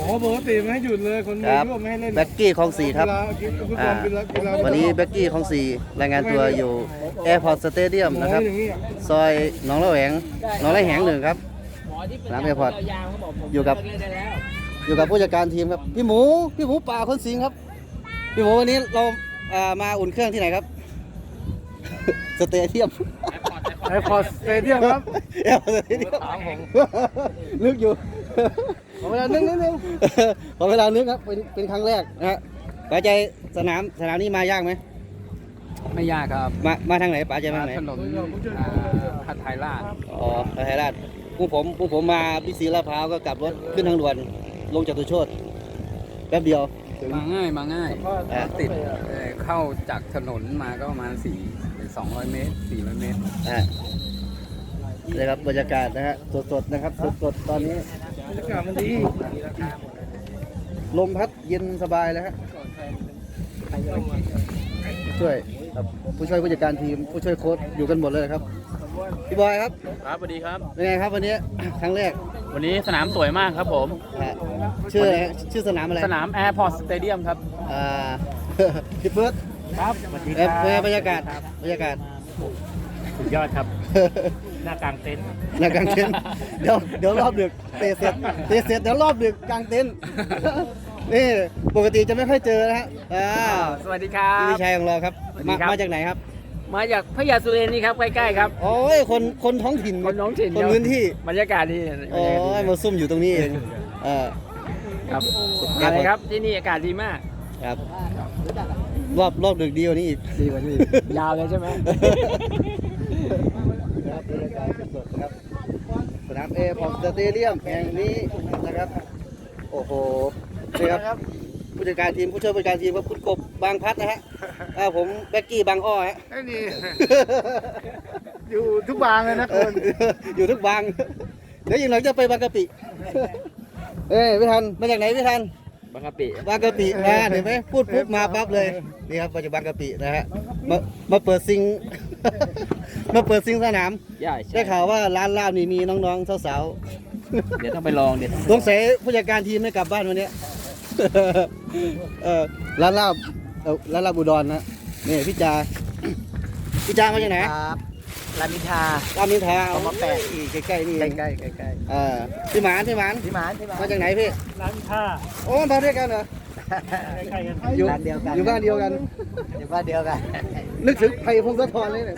อ๋อปกติไม่ให้หยุดเลยคนคมีรับร่วมไม่ให้เล่นแบ็กกี้ของสีครับเวลากีฬาฟุตบออ่าลกีฬากีฬาวันนี้แบ็กกี้ของสีรายงานตัวอยู่แอร์พอร์ตสเตเดียมหมอนะครับอย่างนี้อะซอยหนองละแหวงหนองละแหงหนึ่งครับน้ำแอร์พอร์ตอยู่กับอยู่กับผู้จัดการทีมครับพี่หมูพี่หมูป่าคนสิงห์ครับ พี่หมูวันนี้เราอ่ามาอุ่นเครื่องที่ไหนครับสเตเดียมไอพอร์ตสเตเดียมครับแอร์พอร์ตสเตเดียมนึกอยู่ ขอเวลานึงนิดนึงขอเวลานึกครับเป็นเป็นครั้งแรกนะฮะป๋าใจสนามสนามนี้มายากไหมไม่ยากครับมามาทางไหนป๋าใจมาทางไหนถนนอ่าพัทไทยราชอ๋อไทยราชผู้ผมผู้ผมมาพิศรีลาดพร้าวก็กลับรถขึ้นทางด่วนลงจากตุโชตแป๊บเดียวถึงมาง่ายมาง่ายอ่าติดเอ่อเข้าจากถนนมาก็ประมาณ4 200เมตร400เมตร อ่านี่ครับบรรยากาศนะฮะสดๆนะครับสดๆตอนนี้ บรรยากาศมันดีลมพัดเย็นสบายเลยฮะผู้ช่วยครับผู้ช่วยผู้จัดการทีมผู้ช่วยโค้ชอยู่กันหมดเลยครับพี่บอยครับครับสวัสดีครับเป็นไงครับวันนี้ครั้งแรกวันนี้สนามสวยมากครับผมอ่าชื่ออะไรฮะชื่อสนามอะไร สนาม Airport Stadium ครับอ่าพี่เฟิร์สครับสวัสดีเอ่อเป็นไงบรรยากาศบรรยากาศ สุดยอดครับ หน้ากลางเต็นท์หนักกลางเต็นท์เดี๋ยวเดี๋ยวรอบดึกเตะเสร็จเตะเสร็จเดี๋ยวรอบดึกกลางเต็นท์นี่ปกติจะไม่ค่อยเจอนะฮะอ่าสวัสดีครัพี่บ วิชัยของเราครับสวัสดีมาครับ มาจากไหนครับ มาจากพระยาสุเรนนี่ครับ ใกล้ๆครับ โอ้ยคนคนท้องถิ่นคนท้องถิ่นคนครับพื้นที่บรรยากาศดีโอ้ยมาซุ่มอยู่ตรงนี้เองเออครับ อะไรครับที่นี่อากาศดีมาก ครับรอบรอบดึกดีกว่านี้อีก ดีกว่านี้ยาวเลยใช่ไหม ครับบรรยากาศสดๆครับ สนามเอพอร์ตสเตเดียมแห่งนี้นะครับ โอ้โหนี่ครับผู้จัดการทีมผู้ช่วยผู้จัดการทีมครับคุณกบบางพัดนะฮะอ่าผมแบ็กกี้บางอ้อฮะไอ้นี่ อยู่ทุกบางเลยนะคุณอยู่ทุกบางเดี๋ยวอีกหน่อยจะไปบางกะปิ เอ้ยพี่ทันมาจากไหนพี่ทัน บางกะปิบางกะปินะเห็นไหมพูดปุ๊บมาปั๊บเลยนี่ครับมาจากบางกะปินะฮะมามาเปิดซิง มาเปิดซิงสนามใช่ได้ข่าวว่าร้านลาบนี่มีน้องๆสาวเดี๋ยวต้องไปลองเดี๋ยวๆสงสัยผู้จัดการทีมไม่กลับบ้านวันเนี้ยเออร้านลาบเอ่อร้านลาบอุดรนะนี่พี่จาพี่จามาจากไหน ครับ รามินทารามอินทราเอามาแปะอีกใกล้ๆนี่เองใกล้ๆใกล้เออพี่หมานพี่หมานๆพี่หมานพี่หมานมาจากไหนพี่ร้านข้าโอ้มาด้วยกันเหรอใกล้ๆกันอยู่ร้านเดียวกันอยู่บ้านเดียวกันอยู่บ้านเดียวกัน นึกถึงไผ่พงศธรเลยเนี่ย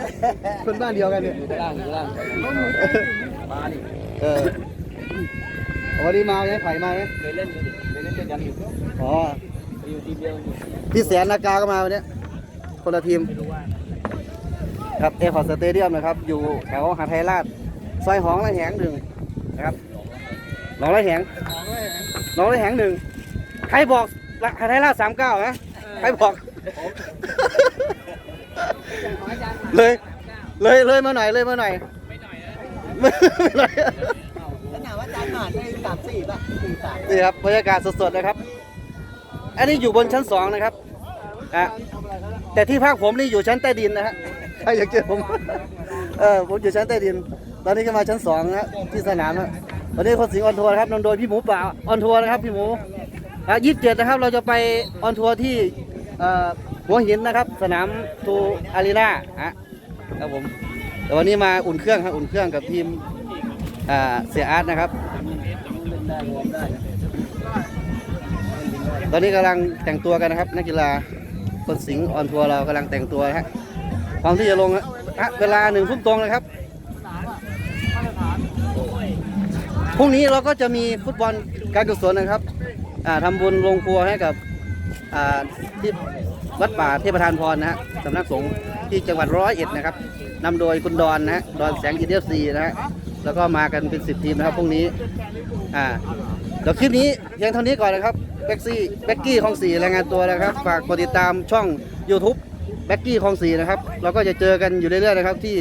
คนบ้านเดียวกันเนี่ยอยู่ล่างอยู่ล่างมาดิเออวันนี้มาไหมไผ่มาไหมเคยเล่นกันดิเคยเล่นด้วยกันอยู่อ๋ออยู่ทีมเดียวอยู่พี่แสนนากาก็มาวันเนี้ยคนละทีม ครับเอฟอร์สเตเดียมนะครับ อยู่แถวหาดไทยราชซอยหองละแหงหนึ่งนะครับหนองละแหงหนองละแหงหนึ่งใครบอกหาดไทยราชสามเก้านะใครบอกเลยเลยเลยมาหน่อยเลยมาหน่อยไม่หน่อยไม่หน่อยแล้วถามว่าจานหมานได้สามสี่ป่ะสี่สามนี่ครับบรรยากาศสดๆนะครับ อันนี้อยู่บนชั้นสองนะครับอะแต่ที่พักผมนี่อยู่ชั้นใต้ดินนะฮะ ใครอยากเจอผม เออผมอยู่ชั้นใต้ดิน ตอนนี้ก็มาชั้นสองนะที่สนามนะวันนี้คนสิงห์ออนทัวร์ครับนำโดยพี่หมูป่าออนทัวร์นะครับพี่หมูอะยี่สิบเจ็ดนะครับ เราจะไปออนทัวร์ที่หัวหินนะครับ สนามทูอารีนาฮะครับผมแต่วันนี้มาอุ่นเครื่องครับอุ่นเครื่องกับทีมอ่าเสียอาร์ตนะครับ ตอนนี้กำลังแต่งตัวกันนะครับ นักกีฬาคนสิงห์ออนทัวร์เรากำลังแต่งตัวฮะ พร้อมที่จะลงนะฮะเวลาหนึ่งทุ่มตรงเลยครับ พรุ่งนี้เราก็จะมีฟุตบอลการกุศลนะครับอ่าทำบุญลงครัวให้กับที่วัดป่าเทพทานพรนะฮะสำนักสงฆ์ที่จังหวัดร้อยเอ็ดนะครับนำโดยคุณดอนนะฮะดอนแสงอินเดียซีนะฮะแล้วก็มากันเป็นสิบทีมนะครับพรุ่งนี้อ่าเดี๋ยวคลิปนี้เพียงเท่านี้ก่อนนะครับแบ็กซี่แบ็กกี้ของสีรายงานตัวนะครับ ฝากกดติดตามช่อง YouTube แบ็กกี้คลองสีนะครับเราก็จะเจอกันอยู่เรื่อยๆนะครับที่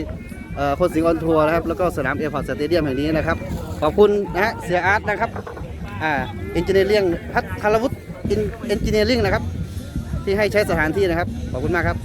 คนสิงห์ออนทัวร์นะครับแล้วก็สนามเอฟพอร์ตสเตเดียมแห่งนี้นะครับขอบคุณนะฮะเสียอาร์ตนะครับอ่าเอนจิเนียริ่งพัฒนวุฒิเอนจิเนียริ่งนะครับที่ให้ใช้สถานที่นะครับขอบคุณมากครับ